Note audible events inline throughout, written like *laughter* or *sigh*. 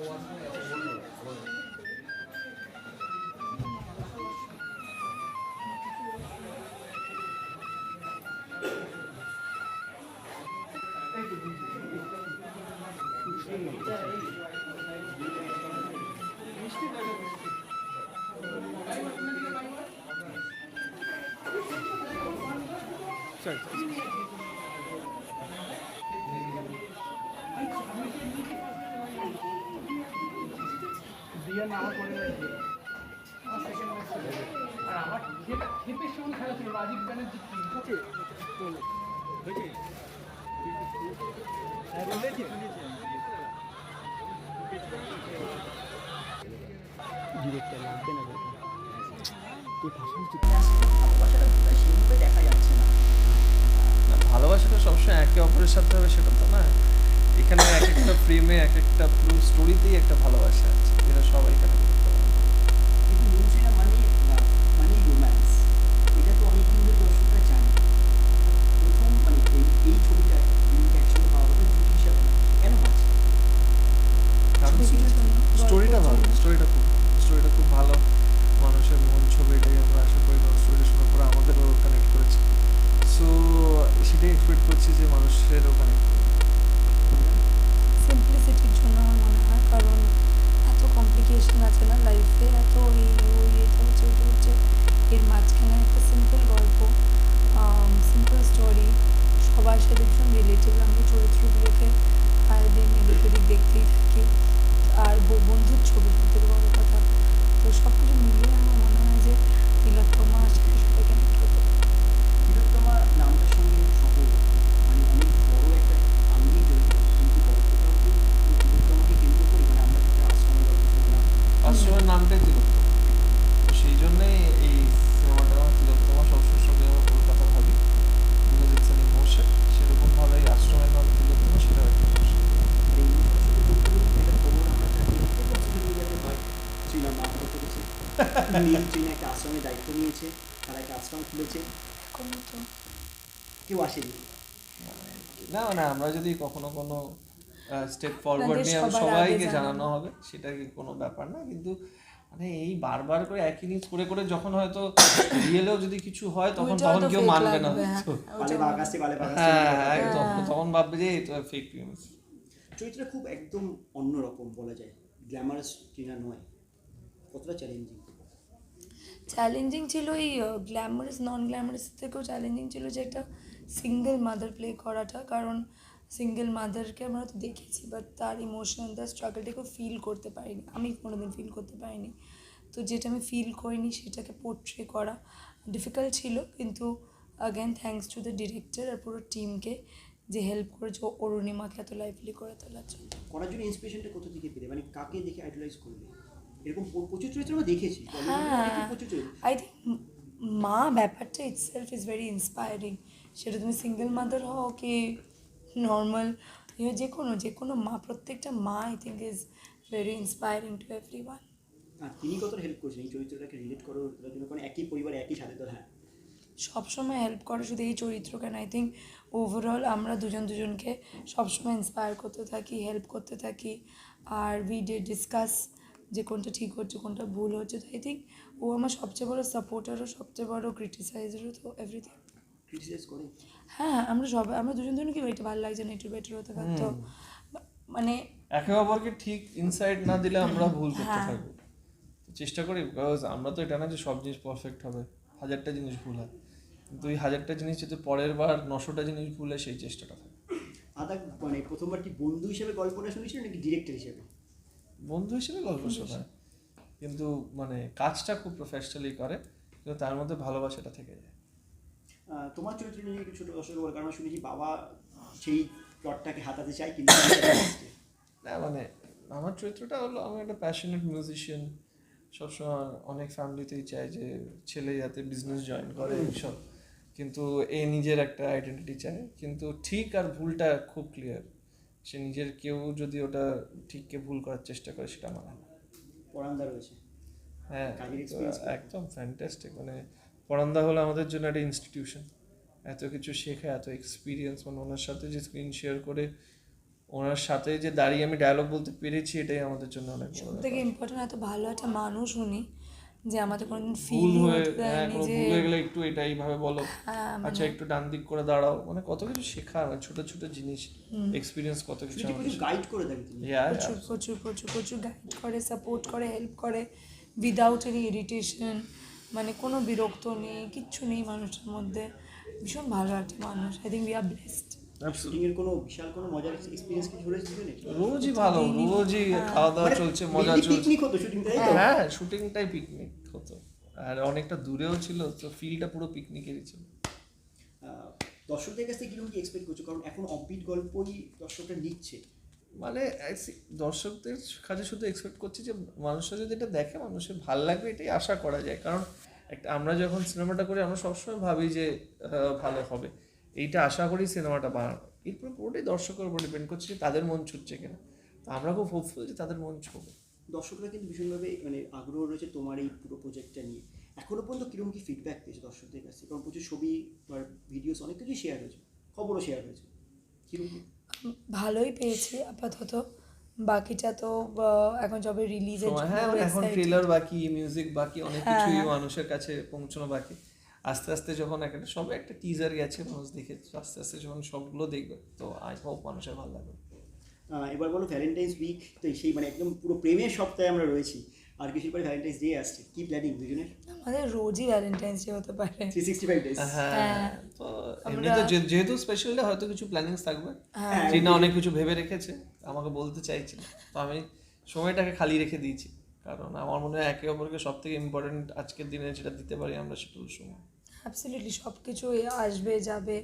দিয়ে না আর আমার খেপের সঙ্গে খেলা ছিল রাজীব ব্যানার্জি ডিরেক্টর লাগবে না তুই ভাষণ ভালোবাসাটা দেখা যাচ্ছে না। না, ভালোবাসাটা সবসময় একে অপরের সাথে হবে সেটা তো না। এখানে এক একটা ফ্রেমে এক একটা পুরো স্টোরিতেই একটা ভালোবাসা আছে যেটা সবাই এখানে করতে পারে। কিন্তু নিউট্রিনা মানে মানে রোম্যান্স এটা তো অনেক দিন ধরে দর্শকরা জানে। প্রথম মানে এই এই ছবিটা দুজনকে একসঙ্গে পাওয়া হতো জুটি হিসাবে কেন আছে স্টোরিটা ভালো স্টোরিটা খুব স্টোরিটা খুব ভালো। মানুষের মন ছবি এটাই আমরা আশা করি স্টোরিটা শোনার পরে আমাদেরও কানেক্ট করেছে। সো সেটাই এক্সপেক্ট করছি যে মানুষেরও কানেক্ট সিম্পলিসিটির জন্য আমার মনে হয়, কারণ এত কমপ্লিকেশন আছে না লাইফে এত এই ওই এটা হচ্ছে ওইটা হচ্ছে। এর মাঝখানে একটা সিম্পল গল্প সিম্পল স্টোরি সবার সাথে ভীষণ রিলেটেবল আমি চরিত্রগুলোকে সারাদিন এদিক ওদিক দেখতেই থাকি, আর বন্ধুর ছবি সব বড় কথা। তো সব কিছু মিলিয়ে আমার মনে হয় যে তিলোত্তমা সাথে কানেক্ট হতো তিলোত্তমা নামটার সঙ্গে নীল চীনা একটা আশ্রমের দায়িত্ব নিয়েছে তারা একটা আশ্রম খুলেছে। কেউ আসেনি। না মানে আমরা যদি কখনো কোনো স্টেপ ফরওয়ার্ড নিয়ে সবাইকে জানানো। হবে সেটা কি কোনো ব্যাপার না কিন্তু মানে এই বারবার করে একই নিউজ করে করে যখন হয়তো রিয়েলেও যদি কিছু হয় তখন তখন কেউ মানবে না। হ্যাঁ। হ্যাঁ হ্যাঁ, একদম তখন ভাববে যে এই তো ফেক নিউজ চরিত্রটা খুব একদম অন্যরকম বলা যায় গ্ল্যামারাস চীনা নয় কতটা চ্যালেঞ্জিং চ্যালেঞ্জিং ছিল এই গ্ল্যামারাস নন গ্ল্যামারাস থেকেও চ্যালেঞ্জিং ছিল যে একটা সিঙ্গেল মাদার প্লে করাটা কারণ সিঙ্গেল মাদারকে আমরা তো দেখেছি বাট তার ইমোশন তার স্ট্রাগলটাকে ফিল করতে পারিনি আমি কোনোদিন ফিল করতে পারিনি তো যেটা আমি ফিল করিনি সেটাকে পোর্ট্রে করা ডিফিকাল্ট ছিল কিন্তু again thanks to the director আর পুরো টিমকে যে হেল্প করেছে অরুণিমাকে এত লাইভলি করে তোলার জন্য করার জন্য ইন্সপিরেশনটা কোথা থেকে পেলে? মানে কাকে দেখে আইডলাইজ করলে? এরকম প্রচুর চরিত্র আমরা দেখেছি হ্যাঁ। আই থিঙ্ক মা ব্যাপারটা ইটসেলফ ইজ ভেরি ইন্সপায়ারিং সেটা তুমি সিঙ্গেল মাদার হও কি নর্মাল যে কোনো যে কোনো মা প্রত্যেকটা মা I think is very inspiring to every one আর তিনি কতটা হেল্প করেছেন এই চরিত্রটাকে রিলেট করার তোলার জন্য কারণ একই পরিবার একই সাথে তো হ্যাঁ। সবসময় হেল্প করে শুধু এই চরিত্র কেন? আই থিঙ্ক ওভারঅল আমরা দুজন দুজনকে সবসময় ইন্সপায়ার করতে থাকি হেল্প করতে থাকি। আর উই ডে ডিসকাস যে কোনটা ঠিক হচ্ছে কোনটা ভুল হচ্ছে তো আই থিঙ্ক ও আমার সবচেয়ে বড় সাপোর্টারও সবচেয়ে বড় ক্রিটিসাইজারও তো এভরিথিং ক্রিটিসাইজ করে? হ্যাঁ হ্যাঁ আমরা সবাই আমরা দুজন দুজন কি এটা ভালো লাগছে না একটু বেটার হতে পারতো। মানে একে অপরকে ঠিক ইনসাইড না দিলে আমরা ভুল করতে হ্যাঁ। থাকব। তো চেষ্টা করি বিকজ আমরা তো এটা না যে সব জিনিস পারফেক্ট হবে হাজারটা জিনিস ভুল হয়। কিন্তু এই হাজারটা জিনিস যদি পরের বার নশোটা জিনিস ভুল হয় সেই চেষ্টাটা থাকে। আদা মানে প্রথমবার কি বন্ধু হিসেবে গল্পটা শুনেছিলেন নাকি ডিরেক্টর হিসেবে? বন্ধু হিসেবে গল্প শোনায়। কিন্তু মানে কাজটা খুব প্রফেশনালি করে কিন্তু তার মধ্যে ভালোবাসাটা থেকে যায়। তোমার চরিত্র নিয়ে কিছু ছোটো দর্শক বলে কারণ শুনেছি বাবা সেই প্লটটাকে হাতাতে চায় কিন্তু *coughs* না মানে আমার চরিত্রটা হলো আমি একটা প্যাশনেট মিউজিশিয়ান সবসময় অনেক ফ্যামিলিতেই চায় যে ছেলে যাতে বিজনেস জয়েন করে এইসব। কিন্তু এ নিজের একটা আইডেন্টিটি চায়। কিন্তু ঠিক আর ভুলটা খুব ক্লিয়ার সে নিজের কেউ যদি ওটা ঠিককে ভুল করার চেষ্টা করে সেটা মানে না। পরান্দা রয়েছে। হ্যাঁ? একদম ফ্যান্টাস্টিক মানে পরান্দা হলো আমাদের জন্য একটা ইনস্টিটিউশন এত কিছু শেখা এত এক্সপিরিয়েন্স মানে ওনার সাথে যে স্ক্রিন শেয়ার করে ওনার সাথে যে দাঁড়িয়ে আমি ডায়লগ বলতে পেরেছি এটাই আমাদের জন্য অনেক বড় সব থেকে ইম্পর্টেন্ট এত ভালো একটা মানুষ উনি। যে আমাদের কোনোদিন ফিল হয়ে হ্যাঁ হয়ে গেলে একটু এটা এইভাবে বলো। হ্যাঁ, আচ্ছা একটু ডান দিক করে দাঁড়াও। মানে কত কিছু শেখার মানে ছোট ছোট জিনিস এক্সপিরিয়েন্স কত কিছু গাইড করে Yeah, প্রচুর প্রচুর প্রচুর প্রচুর গাইড করে সাপোর্ট করে হেল্প করে উইদাউট এনি ইরিটেশন মানে কোনো বিরক্ত নেই কিচ্ছু নেই মানুষটার মধ্যে। ভীষণ ভালো একটা মানুষ। I think we are blessed এর কোনো বিশাল কোনো মজার এক্সপিরিয়েন্স কিছু হয়েছে রোজই ভালো রোজই খাওয়া দাওয়া চলছে মজা চলছে। পিকনিক হতো শুটিং তাই তো? হ্যাঁ শুটিংটাই পিকনিক হতো। আর অনেকটা দূরেও ছিল তো ফিলটা পুরো পিকনিকেরই ছিল। আহ, দর্শকদের কাছ থেকে কীরকম কি এক্সপেক্ট করছ? কারণ এখন অফবিট গল্পই দর্শকরা নিচ্ছে। মানে দর্শকদের কাছে শুধু এক্সপেক্ট করছি যে মানুষরা যদি এটা দেখে মানুষের ভালো লাগবে এটাই আশা করা যায়। কারণ একটা আমরা যখন সিনেমাটা করি আমরা সবসময় ভাবি যে ভালো হবে। এইটা আশা করি সিনেমাটা বানানো। এরপর পুরোটাই দর্শকের উপর ডিপেন্ড করছে যে তাদের মন ছুটছে কিনা। তো আমরা খুব হোপফুল যে তাদের মন ছুবে দর্শকরা কিন্তু ভীষণভাবে মানে আগ্রহ রয়েছে তোমার এই পুরো প্রজেক্টটা নিয়ে। এখনও পর্যন্ত কীরকম কি ফিডব্যাক পেয়েছে দর্শকদের কাছে কারণ প্রচুর ছবি আর ভিডিওস অনেক কিছুই শেয়ার হয়েছে খবরও শেয়ার হয়েছে। কীরকম? ভালোই পেয়েছি আপাতত। বাকিটা তো এখন যবে রিলিজের সময় হ্যাঁ এখন ট্রেলার বাকি মিউজিক বাকি অনেক কিছুই মানুষের কাছে পৌঁছানো বাকি। আস্তে আস্তে যখন একটা সব একটা টিজার গেছে মানুষ দেখে আস্তে আস্তে যখন সবগুলো দেখবে তো আই হোপ মানুষের ভালো লাগবে। এবার বলো ভ্যালেন্টাইন্স উইক তো সেই মানে একদম পুরো প্রেমের সপ্তাহে আমরা রয়েছি। আর কিছুর পরে ভ্যালেন্টাইন্স ডে আসছে কি প্ল্যানিং দুজনের? আমাদের রোজই ভ্যালেন্টাইন্স ডে হতে পারে। থ্রি সিক্সটি ফাইভ ডেজ হ্যাঁ। তো এমনি তো যেহেতু স্পেশাল ডে হয়তো কিছু প্ল্যানিংস থাকবে। হ্যাঁ। টিনা অনেক কিছু ভেবে রেখেছে আমাকে বলতে চাইছিল তো আমি সময়টাকে খালি রেখে দিয়েছি। কারণ আমার মনে হয় একে অপরকে সব থেকে ইম্পর্টেন্ট আজকের দিনে যেটা দিতে পারি আমরা সেটা হলো সময়। অ্যাবসলিউটলি সব কিছু আসবে যাবে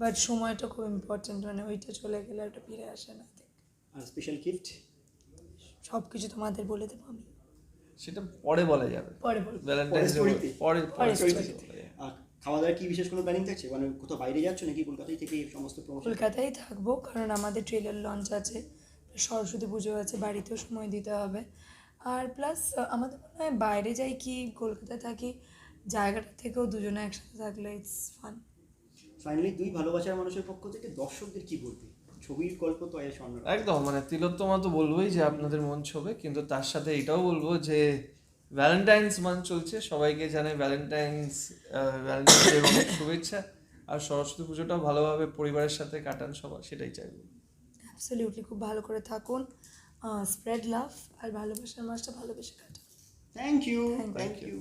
বাট সময়টা খুব ইম্পর্টেন্ট মানে ওইটা চলে গেলে ওটা ফিরে আসে না আর স্পেশাল গিফট সব কিছু তোমাদের বলে দেবো আমি। সেটা পরে বলা যাবে। পরে বলব ভ্যালেন্টাইন্স ডে পরে পরে story যাবে। খাওয়া দাওয়ার কি বিশেষ কোনো প্ল্যানিং থাকছে? মানে কোথাও বাইরে যাচ্ছ নাকি কলকাতায় থেকে এই সমস্ত প্রমোশন কলকাতায় থাকব কারণ আমাদের ট্রেলার লঞ্চ আছে সরস্বতী পুজো আছে বাড়িতেও সময় দিতে হবে। আর প্লাস আমাদের মনে হয় বাইরে যাই কি কলকাতায় থাকি জায়গাটা থেকেও দুজনে একসাথে থাকলে ইটস ফান ফাইনালি দুই ভালোবাসার মানুষের পক্ষ থেকে দর্শকদের কি বলবে? ছবির গল্প তো একদম মানে তিলোত্তমা তো বলবোই যে আপনাদের মন ছবে কিন্তু তার সাথে এটাও বলব যে ভ্যালেন্টাইন্স মান্থ চলছে সবাইকে জানে ভ্যালেন্টাইন্স ভ্যালেন্টাইন্স ডে অনেক শুভেচ্ছা আর সরস্বতী পুজোটাও ভালোভাবে পরিবারের সাথে কাটান সবাই সেটাই চাইব। অ্যাবসলিউটলি খুব ভালো করে থাকুন। স্প্রেড লাভ আর ভালোবাসার মাসটা ভালোবেসে কাটো। Thank you thank you